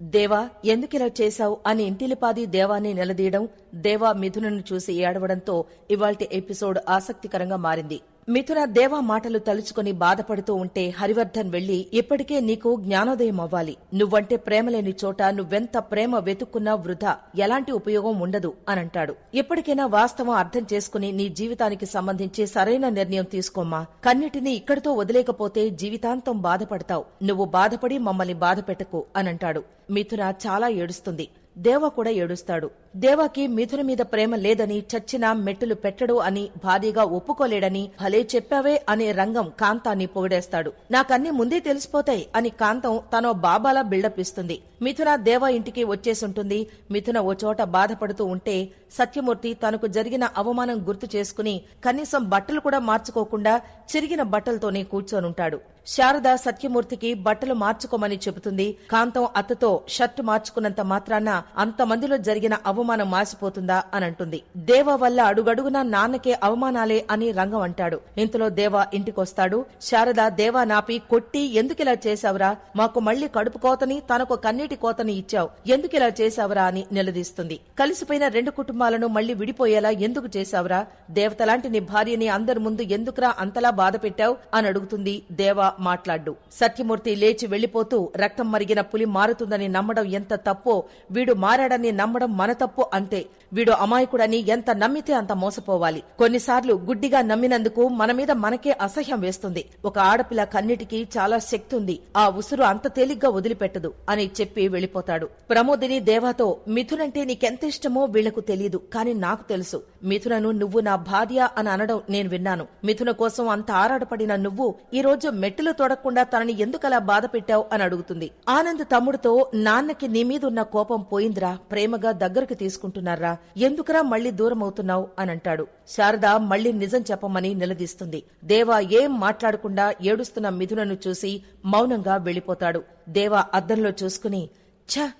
దేవా ఎందుకిలా చేశావు అని ఇంటిలిపాది దేవాన్ని నిలదీయడం దేవా మిథునను చూసి ఏడవడంతో ఇవాల్టి ఎపిసోడ్ ఆసక్తికరంగా మారింది. మిథున దేవా మాటలు తలుచుకుని బాధపడుతూ ఉంటే హరివర్ధన్ వెళ్ళి ఇప్పటికే నీకు జ్ఞానోదయం అవ్వాలి. నువ్వంటే ప్రేమలేని చోట నువ్వెంత ప్రేమ వెతుక్కున్నా వృధా. ఎలాంటి ఉపయోగం ఉండదు అనంటాడు. ఇప్పటికైనా వాస్తవం అర్థం చేసుకుని నీ జీవితానికి సంబంధించి సరైన నిర్ణయం తీసుకోమ్మా. కన్నిటినీ ఇక్కడితో వదిలేకపోతే జీవితాంతం బాధపడతావు. నువ్వు బాధపడి మమ్మల్ని బాధపెట్టకు అనంటాడు. మిథున చాలా ఏడుస్తుంది. దేవ కూడా ఏడుస్తాడు. దేవాకి మిథున మీద ప్రేమ లేదని చచ్చినా మెట్టులు పెట్టడు అని భారీగా ఒప్పుకోలేడని భలే చెప్పావే అనే రంగం కాంతాన్ని పొగిడేస్తాడు. నాకన్నీ ముందే తెలిసిపోతాయి అని కాంతం తనో బాబాలా బిల్డప్ ఇస్తుంది మిథున దేవ ఇంటికి వచ్చేసుంటుంది. మిథున ఓ చోట బాధపడుతూ ఉంటే సత్యమూర్తి తనకు జరిగిన అవమానం గుర్తు చేసుకుని కనీసం బట్టలు కూడా మార్చుకోకుండా చిరిగిన బట్టలతోనే కూర్చొనుంటాడు. శారద సత్యమూర్తికి బట్టలు మార్చుకోమని చెబుతుంది. కాంతం అత్తతో షర్టు మార్చుకున్నంత మాత్రాన అంతమందిలో జరిగిన అవమానం మాసిపోతుందా అని అంటుంది. దేవ వల్ల అడుగడుగునా నాన్నకే అవమానాలే అని రంగం అంటాడు. ఇంతలో దేవ ఇంటికొస్తాడు. శారద దేవా నాపి కొట్టి ఎందుకిలా చేశావురా? మాకు మళ్ళీ కడుపు కోతని తనకు కన్నీటి కోతని ఇచ్చావు. ఎందుకిలా చేశావురా అని నిలదీస్తుంది. కలిసిపోయిన రెండు కుటుంబాలను మళ్ళీ విడిపోయేలా ఎందుకు చేశావురా? దేవతలాంటి నీ భార్యని అందరి ముందు ఎందుకురా అంతలా బాధ పెట్టావు అని అడుగుతుంది దేవ మాట్లాడ్డు. సత్యమూర్తి లేచి వెళ్ళిపోతూ రక్తం మరిగిన పులి మారుతుందని నమ్మడం ఎంత తప్పో వీడు మారాడని నమ్మడం మన తప్పు అంతే. వీడు అమాయకుడని ఎంత నమ్మితే అంత మోసపోవాలి. కొన్నిసార్లు గుడ్డిగా నమ్మినందుకు మన మీద మనకే అసహ్యం వేస్తుంది. ఒక ఆడపిల్ల కన్నిటికి చాలా శక్తి ఉంది. ఆ ఉసురు అంత తేలిగ్గా వదిలిపెట్టదు అని చెప్పి వెళ్ళిపోతాడు ప్రమోదిని దేవాతో మిథునంటే నీకెంత ఇష్టమో వీళ్ళకు తెలియదు కాని నాకు తెలుసు. మిథునను నువ్వు నా భార్య అని అనడం నేను విన్నాను. మిథున కోసం అంత ఆరాటపడిన నువ్వు ఈ రోజు మెట్టులు తొడకుండా తనని ఎందుకలా బాధ పెట్టావు అని అడుగుతుంది. ఆనంద్ తమ్ముడితో నాన్నకి నీ మీద కోపం పోయిందిరా ప్రేమగా దగ్గరకు తీసుకుంటున్నారా ఎందుకురా మళ్ళీ దూరం అవుతున్నావు అని అంటాడు శారద మళ్ళీ నిజం చెప్పమని నిలదీస్తుంది. దేవా ఏం మాట్లాడకుండా ఏడుస్తున్న మిథునను చూసి మౌనంగా వెళ్ళిపోతాడు దేవా అద్దంలో చూసుకుని ఛ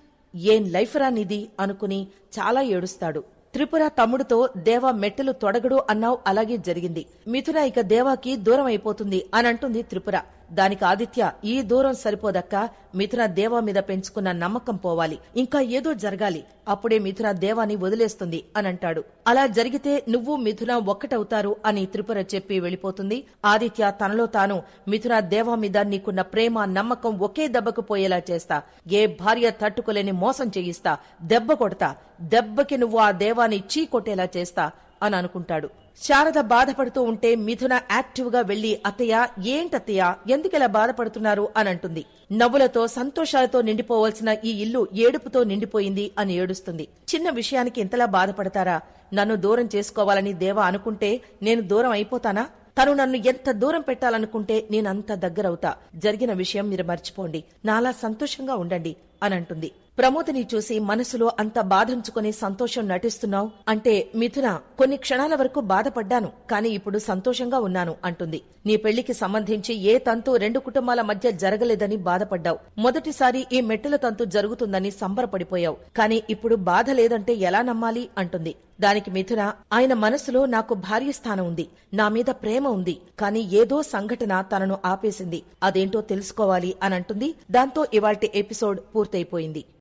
ఏం లైఫ్ రా అనుకుని చాలా ఏడుస్తాడు. త్రిపుర తమ్ముడితో దేవా మెట్టెలు తొడగడు అన్నావు అలాగే జరిగింది. మిథున ఇక దేవాకి దూరం అయిపోతుంది అని త్రిపుర. దానికి ఆదిత్య ఈ దూరం సరిపోదక్క మిథున దేవా మీద పెంచుకున్న నమ్మకం పోవాలి. ఇంకా ఏదో జరగాలి. అప్పుడే మిథున దేవాని వదిలేస్తుంది అని అంటాడు అలా జరిగితే నువ్వు మిథున ఒక్కటవుతారు అని త్రిపుర చెప్పి వెళ్ళిపోతుంది. ఆదిత్య తనలో తాను మిథున దేవా మీద నీకున్న ప్రేమ నమ్మకం ఒకే దెబ్బకు పోయేలా చేస్తా. ఏ భార్య తట్టుకోలేని మోసం చేయిస్తా. దెబ్బ కొడతా. దెబ్బకి నువ్వు ఆ దేవాని చీ కొట్టేలా చేస్తా అని అనుకుంటాడు. శారద బాధపడుతూ ఉంటే మిథున యాక్టివ్గా వెళ్ళి అత్తయ్య ఏంటత్తయ్య? ఎందుకిలా బాధపడుతున్నారు? అని అంటుంది. నవ్వులతో సంతోషాలతో నిండిపోవలసిన ఈ ఇల్లు ఏడుపుతో నిండిపోయింది అని ఏడుస్తుంది. చిన్న విషయానికి ఇంతలా బాధపడతారా? నన్ను దూరం చేసుకోవాలని దేవా అనుకుంటే నేను దూరం అయిపోతానా? తను నన్ను ఎంత దూరం పెట్టాలనుకుంటే నేనంత దగ్గరవుతా. జరిగిన విషయం మీరు మర్చిపోండి. నాలా సంతోషంగా ఉండండి. అని ప్రమోదిని చూసి మనసులో అంత బాధించుకుని సంతోషం నటిస్తున్నావు అంటే మిథున కొన్ని క్షణాల వరకు బాధపడ్డాను కానీ ఇప్పుడు సంతోషంగా ఉన్నాను అంటుంది. నీ పెళ్ళికి సంబంధించి ఏ తంతు రెండు కుటుంబాల మధ్య జరగలేదని బాధపడ్డావు. మొదటిసారి ఈ మెట్టుల తంతు జరుగుతుందని సంబరపడిపోయావు. కానీ ఇప్పుడు బాధ లేదంటే ఎలా నమ్మాలి? అంటుంది. దానికి మిథున ఆయన మనసులో నాకు భార్య స్థానం ఉంది. నా మీద ప్రేమ ఉంది. కానీ ఏదో సంఘటన తనను ఆపేసింది. అదేంటో తెలుసుకోవాలి అనంటుంది దాంతో ఇవాల్టి ఎపిసోడ్ పూర్తి పూర్తయిపోయింది.